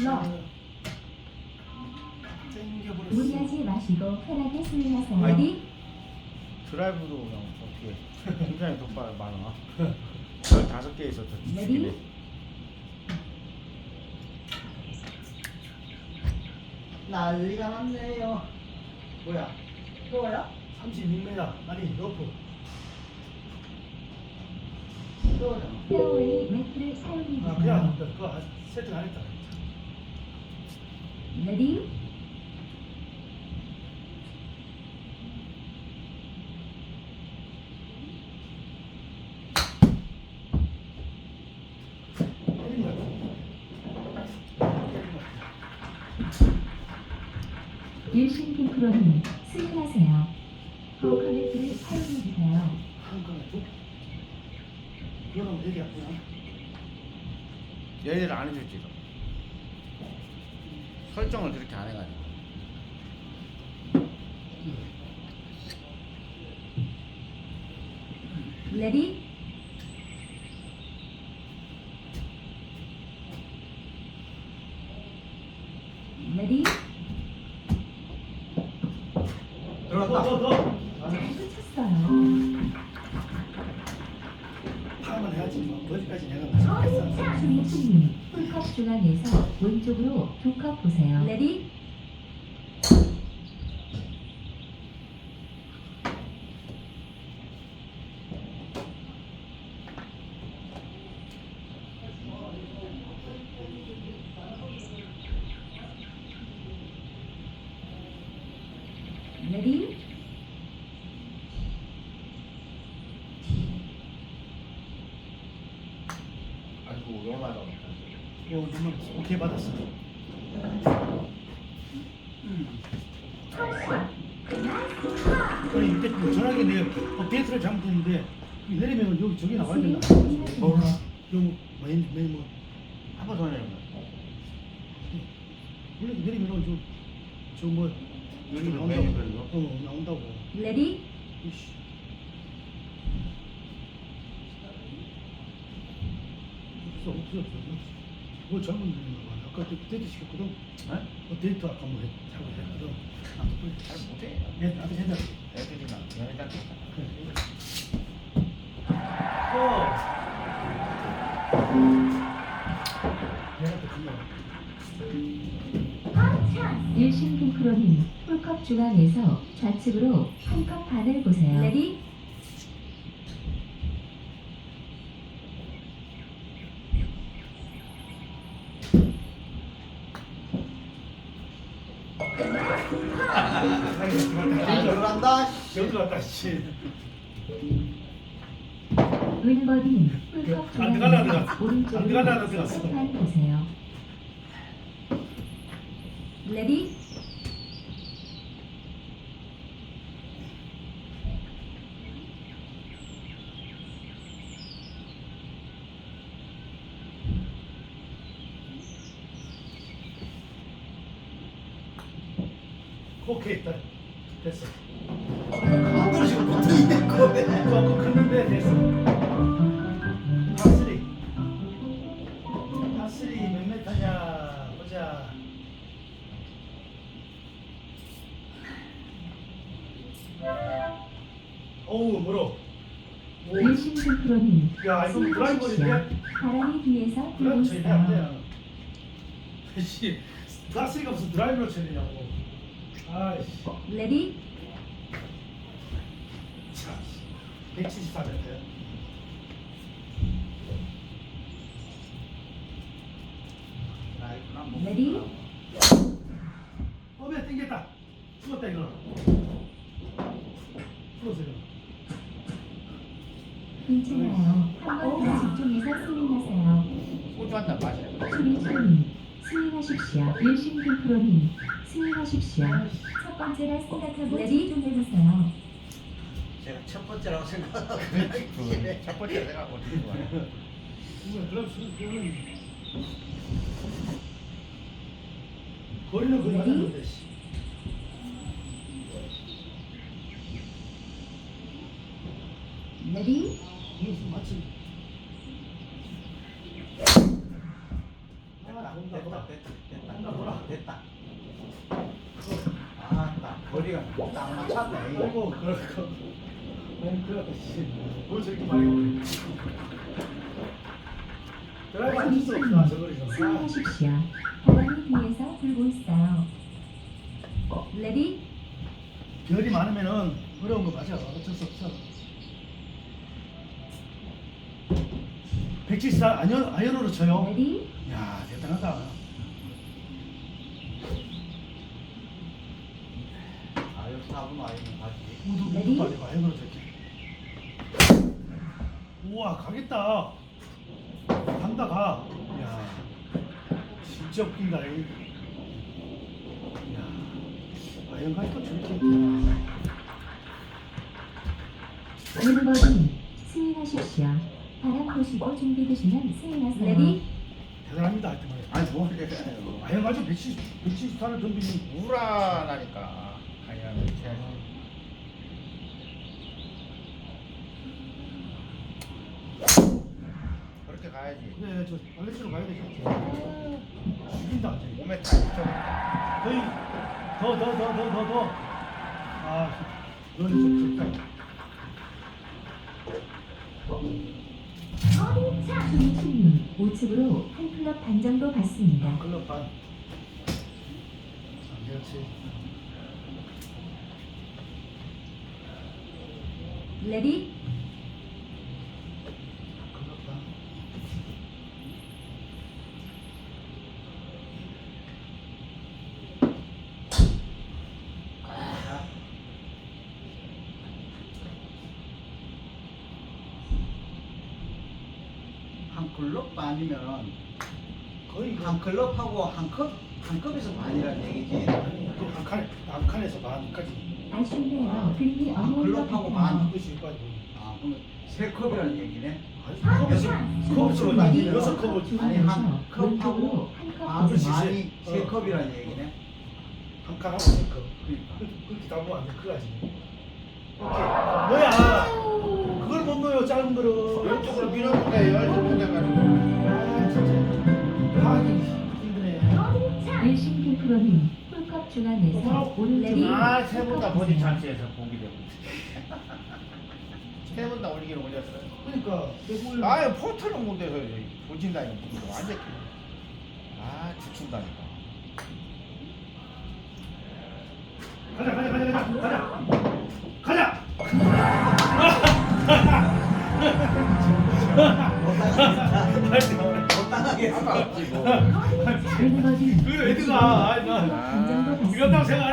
러. 땡겨버렸어. 무리하지 마시고 편하게 스윙하세요. 레디 드라이브도 그냥 어떻게 굉장히 돗발 많아. 열 다섯 개 있었죠. 레디? 난리가 났네요. 뭐야? 뭐요? 36m. 아니, 러프. 또잖아. 페어웨이 매트를 아, 사용해주세요. 그냥 그거 세팅 안 했다. 일신핑 프로님 스윙하세요. 프로 커넥트를 사용해주세요. 얘들 안 해줬지. 이거. 설정을 그렇게 안 해가지고. 레디 레디 들어갔다. 잘 붙였어요. 파만 해야지. 뭐. 거기까지 내가. 수민수님 풀컵 중앙에서 왼쪽으로 두 컵 보세요. 레디 레디 아이고 너무 많이 나왔다. 오, 정말 오케이 받았어. 음. 아니 이때 그 전화기 내 업데이트를 잘못했는데 이 내리면 여기 저기 나와야 된다. 몰라. 요 메인 메인 뭐더 내면. 원래 내리면 저저뭐 여기 나온다고. 어 나온다고. 레디 이씨. 없어 없어 없어. 뭘 잘못 내렸나 봐. 아까 그 데이트 시켰거든. 어? 업데이트 아까 뭐 해, 자고 했거든. 나도 그래. 잘 못해. 얘 나도 했다. 애들이나 얘네들 내가 또 그거. 일신핑 프로님 풀컵 중앙에서 좌측으로 한 컵 반을 보세요. 레디 잘 들어간다. 여기 들어갔다. 씨. 풀컵 안 중앙에서 들어갔어. 안 들어갈라 들어갔어. 보세요. 레디 오케이. 됐어. 그걸 지금 못하겠네. 조금 컸는데 됐어. 파스리. 파스리 몇 메타냐 보자. 어우 멀어. 오. 일신핑 프로님 야 이거 드라이버인데 드라이버 처리 안 불어있어요. 돼. 씨, 파스리가 무슨 드라이버로 처리냐고. 아이씨. 레디 174m. 레디 어배 땡겼다. 죽었다 이거. 풀었어 이거. 괜찮아요. 한번 더 집중해서 스윙하세요. 소주 한잔 마셔. 수민수님 스윙하십시오. 일신핑 프로님 스윙하십시오. 첫 번째라 생각하고 레디 좀 해주세요. 제가 첫 번째라고 생각하고 그첫 번째 내가 어떻게 좋아해? 이거 그럼 수- 그거는 거리는 거리 맞았는데 씨. 레디 무슨 맞지? 아 나온다. 됐다 됐다 나 뭐라. 됐다 아나 거리가 딱 맞췄네 아이고 그럴까. 아니 그럴까 씨. 뭘 저렇게 많이 오래. 드라이브 앉을 수 없어 저 거리서. 아, 승인하십시오. 바람이 뒤에서 불고 있어요. 레디 별이 많으면은 어려운 거 맞아. 어쩔 수 없어. 174 아연 아연으로 쳐요. 레디 야 대단하다. 아유 사분 우두 레디? 우두 빠지고 아연으로 쳤지. 우와 가겠다. 간다 가. 야 진짜 웃긴다. 이. 야 아연 가니까 저렇게. 멤버님 승인하십시오. 바람 보시고 준비되시면 승인하세요. 레디 대단합니다 하여튼 말이야. 아니 뭐 아연 가지고 170 174를 덤비는. 우라나니까 아니면 제그렇게 그래 저 알렉스로 가야 되죠. 죽인다 완전히. 5m 이쪽 거의 더더 더 더 더 더. 아, 너는 좀 좋다. 김희수님 우측으로 한 클럽 반 정도 받습니다. 클럽 반. 아, 그렇지. 레디 클럽 반. 한 클럽 반이면 거의 그한 클럽하고 한 컵, 한 컵에서 반이라는 얘기지 한 칸, 한 칸에서 반까지. 아쉽네요. 아, 것 클럽하고. 반. 까지. 아 그러면 세 컵이라는 얘기네 아니, 여섯 컵으로 나뉘 여섯 컵을 아니, 한 컵하고 아, 그렇지. 반이 어. 세 컵이라는 얘기네 한 칸하고 세 컵. 그러니까 그렇게 다 보면 안 돼, 큰일 나지. 오케이. 뭐야? 그걸 못 넣어요, 작은 거를. 왼쪽으로 열두 번 돼가지고 아, 진짜. 하기 힘드네. 캠프로님 홀컵 중앙에서 오른레디 아세 번다 버디 찬스에서 보기 되고 세번 다 올리기를 올렸어요. 그러니까 내가 아유 포트는 못해서 보진다니까. 완전 아 주춘다니까. 가자 가자 가자 가자 못 당하게 아까 없지 뭐 멤버님 그 애드가 아니 나 받습니다. 생각 안